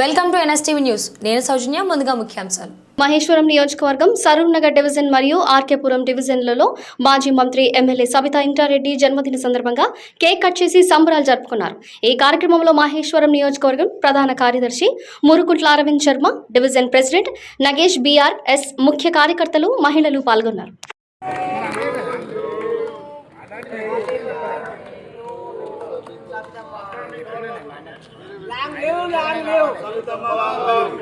Welcome to NSTV news. నేను సౌజన్య ముందుగా ముఖ్యాంశాలు. మహేశ్వరం నియోజకవర్గం సరూర్నగర్ డివిజన్ మరియు ఆర్కేపురం డివిజన్లలో మాజీ మంత్రి ఎమ్మెల్యే సబితా ఇంటారెడ్డి జన్మదిన సందర్భంగా కేక్ కట్ చేసి సంబరాలు జరుపుకున్నారు. ఈ కార్యక్రమంలో మహేశ్వరం నియోజకవర్గం ప్రధాన కార్యదర్శి Murukutla Aravind Sharma division president Nagesh BR S ముఖ్య కార్యకర్తలు మహిళలు పాల్గొన్నారు. లాంగ్ లేవు లాంగ్ లేవు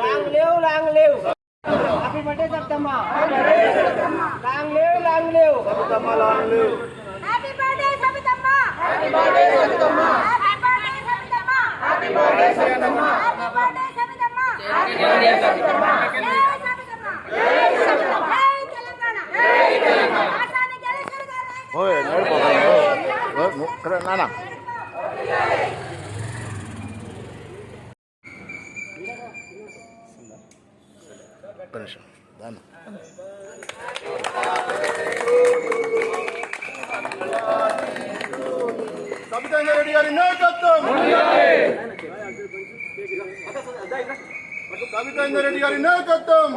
long live long live happy birthday Saptamma long live long live Saptamma long live happy birthday Saptamma happy birthday Saptamma happy birthday Saptamma happy birthday Saptamma happy birthday Saptamma happy birthday Saptamma జై సప్తమ్మ జై తెలంగాణ జై తెలంగాణ ఓయ్ నడు పోగా నడు నానా నిమిషం. దాన్న. సబితంగా రెడ్డి గారి నాయకత్వం. సబితంగా రెడ్డి గారి నాయకత్వం.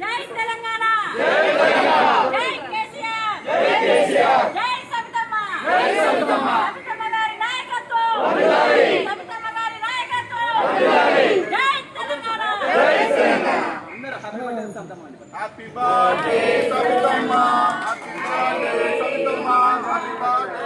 జై తెలంగాణ జై తెలంగాణ. జై కేసీఆర్. జై కేసీఆర్ జై సబితమ్మ జై సబితమ్మ సబితమ్మ గారి నాయకత్వం వందనాలి సబితమ్మ గారి నాయకత్వం వందనాలి జై తెలంగాణ జై happy birthday Sabithamma happy birthday Sabithamma happy birthday